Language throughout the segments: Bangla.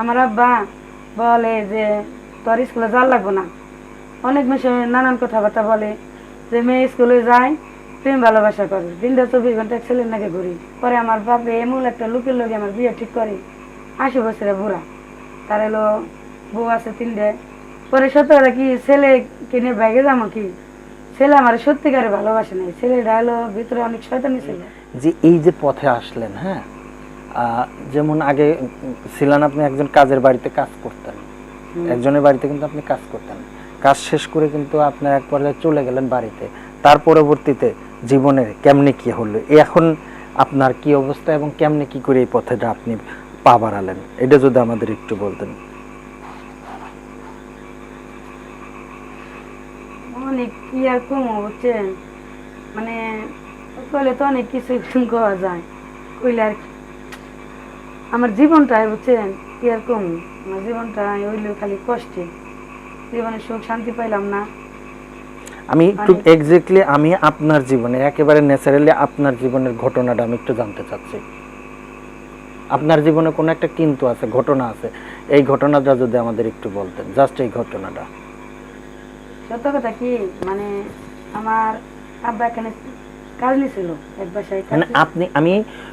আমার আব্বা বলে যে, তোর স্কুলে যাওয়ার লাগবো না। অনেক মেয়ে নানান কথাবার্তা বলে যে, মেয়ে স্কুলে যায়, প্রেম ভালোবাসা করে। দিনটা চব্বিশ ঘণ্টা ছেলের নাকি ঘুরি? পরে আমার বাপে এমন একটা লোকের লোকে আমার বিয়ে ঠিক করে। আশি বছরে বুড়া। তার এলো, বউ আছে তিনটে। পরে সত্যি কি ছেলে কিনে ব্যাগে যাব কি? ছেলে আমার সত্যিকারে ভালোবাসে নাই। ছেলেটা হলো ভিতরে অনেক শয়তানি ছিল। যে এই যে পথে আসলেন হ্যাঁ? যেমন আগে ছিলেন আপনি একজন কাজের বাড়িতে কাজ করতেন। একজনের বাড়িতে কিন্তু আপনি কাজ করতেন। কাজ শেষ করে কিন্তু আপনার এক পর্যায়ে চলে গেলেন বাড়িতে। তার পরবর্তীতে জীবনে কেমনে কি হলো? এখন আপনার কি অবস্থা এবং কেমনে কি করে এই পথেটা আপনি পা বাড়ালেন? এটা যদি আমাদের একটু বলতেন। অনেক কি আর কম বুঝছেন? মানে তো অনেক কিছু করা যায়। কইলে আর কি। আমার জীবনটাই বুঝছেন আর আমার জীবনটা হইলেও খালি কষ্টে। জীবনে সুখ শান্তি পাইলাম না। আমি একটু এক্স্যাক্টলি আমি আপনার জীবনে একেবারে ন্যাচারালি আপনার জীবনের ঘটনাটা আমি একটু জানতে চাচ্ছি। আপনার জীবনে কোনো একটা কিন্তু আছে ঘটনা আছে। এই ঘটনাটা যদি আমাদের একটু বলতেন জাস্ট এই ঘটনাটা। সত্য কথা কি? মানে আমার আব্বা এখানে এক বাসায় মানে আপনি আমি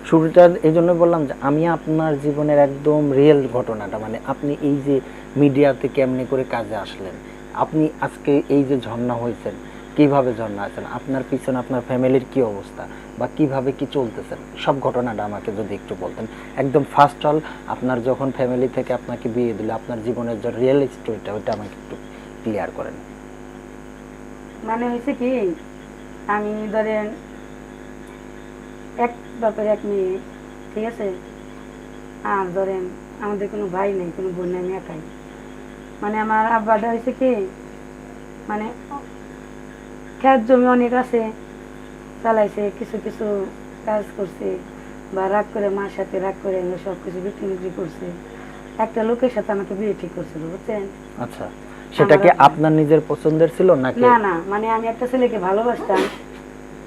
শুরুটা এই জন্য বললাম যে আমি আপনার জীবনের একদম রিয়েল ঘটনাটা মানে আপনি এই যে মিডিয়াতে কেমনি করে কাজে আসলেন আপনি আজকে এই যে ঝর্ণা হয়েছেন কীভাবে ঝর্ণা আছেন আপনার পিছনে আপনার ফ্যামিলির কি অবস্থা বা কীভাবে কি চলতেছেন সব ঘটনাটা আমাকে যদি একটু বলতেন। একদম ফার্স্ট অল আপনার যখন ফ্যামিলি থেকে আপনাকে বিয়ে দিল আপনার জীবনের যে রিয়েল স্টোরিটা ওটা আমাকে একটু ক্লিয়ার করেন। মানে হয়েছে কি আমি ধরেন এক বাপের এক মেয়ে ঠিক আছে? আর ধরেন আমাদের কোনো ভাই নেই কোনো বোন নেই আমি একাই। মানে আমার আব্বাটা হয়েছে কি মানে খেত জমি অনেক আছে চালাইছে কিছু কিছু কাজ করছে বা রাগ করে মার সাথে রাগ করে সব কিছু বিক্রি বিক্রি করছে। একটা লোকের সাথে আমাকে বিয়ে ঠিক করছিল বুঝছেন? আচ্ছা সেটা কি আপনার নিজের পছন্দের ছিল নাকি? না না মানে আমি একটা ছেলেকে ভালোবাসতাম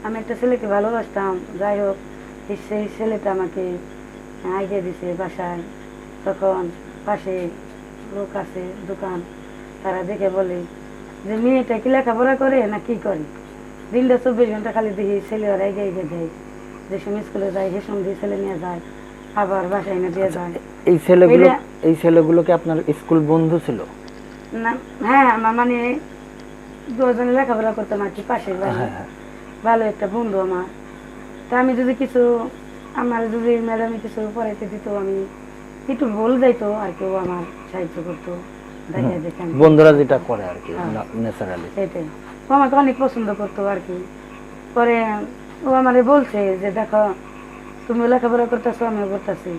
আমি একটা ছেলেকে ভালোবাসতাম যাই হোক সেই ছেলেটা আমাকে আইডিয়া দিছে বাসায়। তখন পাশে লোক আছে দোকান তারা দেখে বলে যে মেয়েটা কি লেখাপড়া করে না কি করে? দিনটা চব্বিশ ঘণ্টা খালি দেখি ছেলে ওরা এগিয়ে এগিয়ে দেয়। যে সময় স্কুলে যায় সে সময় দিয়ে ছেলে নিয়ে যায় আবার বাসায় এনে দিয়ে যায়। এই ছেলেগুলো এই ছেলেগুলোকে আপনার স্কুল বন্ধু ছিল? না হ্যাঁ আমার মানে দুজনে লেখাপড়া করতাম আর কি পাশের বাড়ি। হ্যাঁ। ভালো একটা বন্ধু আমার। তা আমি যদি কিছু আমার যদি ম্যাডামে কিছু পড়াইতে দিত আমি একটু ভুল যাইতো আর কেউ আমার সাহায্য করতো। বন্ধুরা যেটা করে আর কি। ন্যাচারালি সেটাই। ও আমাকে অনেক পছন্দ করতো আর কি। পরে ও আমারে বলছে যে দেখো তুমি লেখাপড়া করতেছো আমিও করতেছি।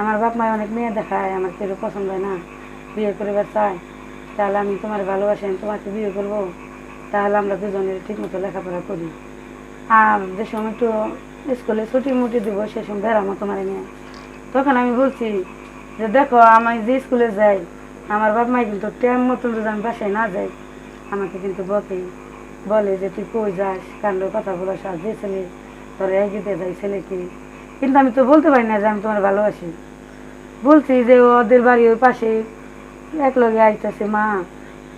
আমার বাপ মায় অনেক মেয়ে দেখায় আমার কেউ পছন্দ হয় না বিয়ে করবার চায় তাহলে আমি তোমার ভালোবাসি আমি তোমাকে বিয়ে করব। তাহলে আমরা দুজনে ঠিক মতো লেখাপড়া করি। আর যে সময় একটু স্কুলে ছুটি মুটি দিব, সে সময় বেড়ামো তোমার নিয়ে। তখন আমি বলছি যে, দেখো, আমি যে স্কুলে যাই, আমার বাপ মাই কিন্তু টাইম মতন যদি আমি বাসায় না যাই, আমাকে কিন্তু বকে। বলে যে, তুই কই যাস? কাণ্ড কথা বলাস আর যে ছেলে, তোর এগিয়ে যাই ছেলেকে কিন্তু আমি তো বলতে পারি না যে, আমি তোমার ভালোবাসি। বলছি যে, ওদের বাড়ি ওই পাশে এক লগে আইতেছে মা।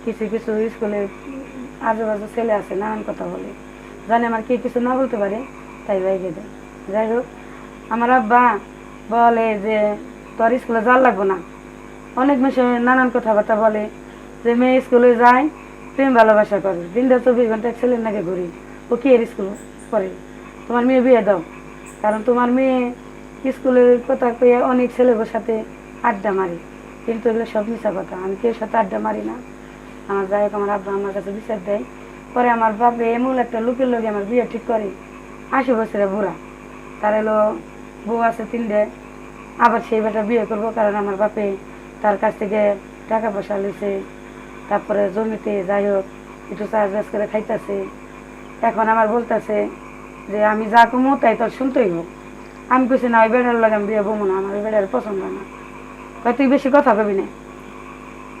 কিছু কিছু স্কুলে আজেবাজে ছেলে আছে নানান কথা বলে। জানে আমার কি কিছু না বলতে পারে, তাই বাইরে দেয়। যাই হোক, আমার আব্বা বলে যে, তোর স্কুলে যাওয়ার লাগবো না। অনেক মেয়ে নানান কথাবার্তা বলে যে, মেয়ে স্কুলে যায়, প্রেম ভালোবাসা করে। দিনটা চব্বিশ ঘণ্টা ছেলের নাকি ঘুরি। ও কি এর স্কুল করে তোমার মেয়ে বিয়ে দাও। কারণ তোমার মেয়ে স্কুলের কথা কয়ে অনেক ছেলেদের সাথে আড্ডা মারি। কিন্তু এগুলো সব মিশা কথা। আমি কেউ সাথে আড্ডা মারি না? আমার যাই হোক, আমার আব্বা আমার কাছে বিচার দেয়। পরে আমার বাপে এমন একটা লোকের লোকে আমার বিয়ে ঠিক করে। আশি বছরে বুড়া। তার এলো বউ আছে তিনটে। আবার সেই বেটা বিয়ে করব কারণ আমার বাপে তার কাছ থেকে টাকা পয়সা লিছে তারপরে জমিতে যাই হোক, একটু চাষবাস করে খাইতেছে। এখন আমার বলতেছে যে, আমি যা কমো, তাই তোর শুনতেই হোক। আমি কিছু না, ওই বেড়ার লাগে আমি বিয়ে বমো না, আমার ওই বেড়ার পছন্দ না। তুই বেশি কথা কবি না।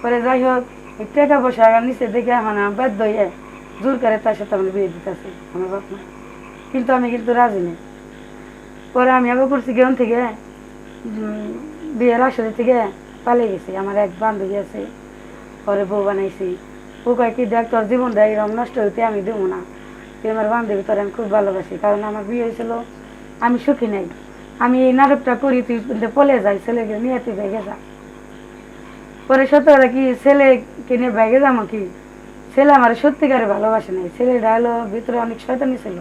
পরে যাই হোক টাকা পয়সা নিচে দেখে এখন বাধ্য হয়ে জোর করে তার সাথে আমার বিয়ে দিতেছে আমার বাপ মা কিন্তু আমি কিন্তু রাজি নেই। পরে আমি আবার করছি গেম থেকে বিয়ের আসরে থেকে পালিয়ে গেছি। আমার এক বান্ধবী আছে, পরে বউ বানাইছি। ও কয়, কি দেখ, তোর জীবনটা এরকম নষ্ট হইতে আমি দেবো না। তুই আমার বান্ধবী, তোর আমি খুব ভালোবাসি। কারণ আমার বিয়ে হয়েছিল, আমি সুখী নাই। আমি এই নাটকটা করি, তুই পলে যাই, ছেলেকে নিয়ে তুই ভেগে যা। পরে সত্যি কথা কি ছেলে কিনে ভেগে যাব কি? ছেলে আমার সত্যিকারে ভালোবাসে নাই। ছেলেটা হলো ভিতরে অনেক শয়তানি ছিল।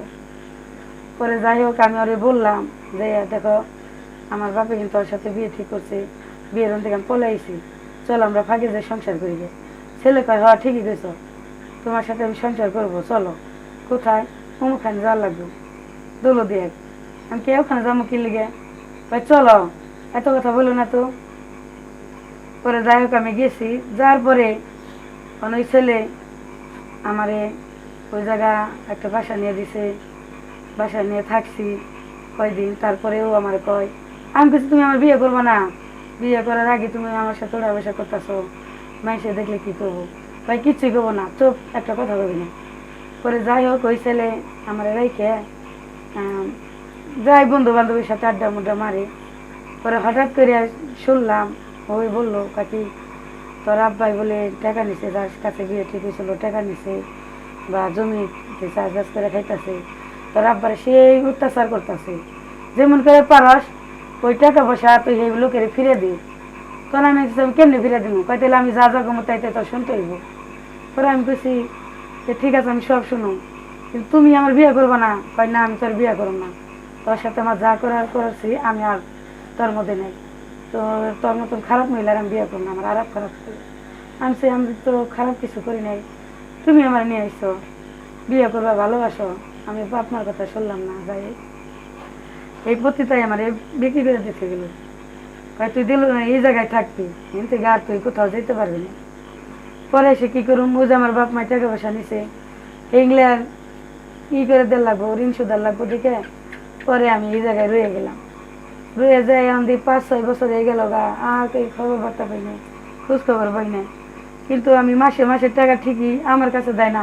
পরে যাই হোক, আমি ওরে বললাম যে, দেখো, আমার বাপে কিন্তু ওর সাথে বিয়ে ঠিক করছে। বিয়ের থেকে আমি পলে আইছি। চল আমরা ফাঁকে যে সংসার করি। ছেলে কয় হ্যাঁ ঠিকই কইছো। তোমার সাথে আমি সংসার করব, চলো। কোথায়? অমুখানে যাওয়ার লাগবে। দোলো দিয়ে আমি কে ওখানে যাব কি লিগে? চলো। এত কথা বলো না তো। পরে যাই হোক, আমি গেছি। যাওয়ার পরে ওই ছেলে আমারে ওই জায়গা একটা বাসা নিয়ে দিছে। বাসা নিয়ে থাকছি কয়দিন, তারপরেও আমার কয়, আমি কিছু তুমি আমার বিয়ে করব না। বিয়ে করার আগে তুমি আমার সাথে ওড়া বসা করতেছো। মাইসে দেখলে কি করব? ভাই, কিচ্ছুই করব না। চুপ, একটা কথা বলবি না। পরে যাই হোক, ওই ছেলে আমার রেখে যাই বন্ধু বান্ধবের সাথে আড্ডা মুড্ডা মারে। পরে হঠাৎ করে শুনলাম ওই বলল, কাকি, তোর আব্বাই বলে টাকা নিছে, যার কাছে বিয়ে ঠিক হয়েছিল, টাকা নিছে বা জমি চাষবাস করে খাইতেছে, তোর আব্বার সেই অত্যাচার করতেছে। যেমন করে পারস, ওই টাকা পয়সা তুই সেই লোকের ফিরে দি। তখন আমি আমি কেমনি ফিরে দিব? কই তাহলে আমি যা যা কমো তাই তাই তোর শুনতে হইব। পরে আমি কইছি যে, ঠিক আছে, আমি সব শুনো। কিন্তু তুমি আমার বিয়ে করব না। কই না, আমি তোর বিয়ে করব না। তোর সাথে আমার যা করার করেছি, আমি আর তোর মধ্যে নেই। তো তোর মতন খারাপ মহিলার আমি বিয়ে করব না আমার আরব খারাপ আমি সে আমি তো খারাপ কিছু করি নাই। তুমি আমার নিয়ে আইসো, বিয়ে করবা, ভালোবাসো। আমি বাপ মার কথা শুনলাম না, যাই এই পতিতাই আমার বিক্রি করে দিতে গেল। ভাই তুই দিল এই জায়গায় থাকবি। কিন্তু আর তুই কোথাও যেতে পারবি না। পরে এসে কি করুম যে আমার বাপ মায়ের টাকা পয়সা নিছে, এগুলার ই করে দেওয়ার লাগবো ঋণ সুদার লাগবো দেখে পরে আমি এই জায়গায় রয়ে গেলাম। রয়ে যাই আমাদের পাঁচ, ছয় বছর হয়ে গেল গা, আর কই খবর বার্তা পাই নাই, খোঁজ খবর পাই নাই। কিন্তু আমি মাসে মাসে টাকা ঠিকই আমার কাছে দেয় না।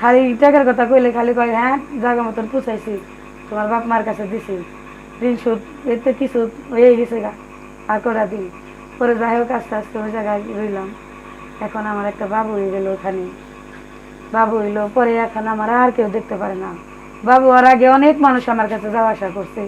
খালি টাকার কথা কইলে খালি কয় হ্যাঁ জায়গা মতন পুষাইছি, তোমার বাপ মার কাছে দিছি। ঋণ সুদ এতে কিছু হয়ে গেছে গা, আর করা দিন? পরে যাই হোক, আস্তে আস্তে ওই জায়গায় রইলাম। এখন আমার একটা বাবু হয়ে গেল ওখানে। বাবু হইল, পরে এখন আমার আর কেউ দেখতে পারে না। বাবু আর আগে অনেক মানুষ আমার কাছে যাওয়া আসা করছে।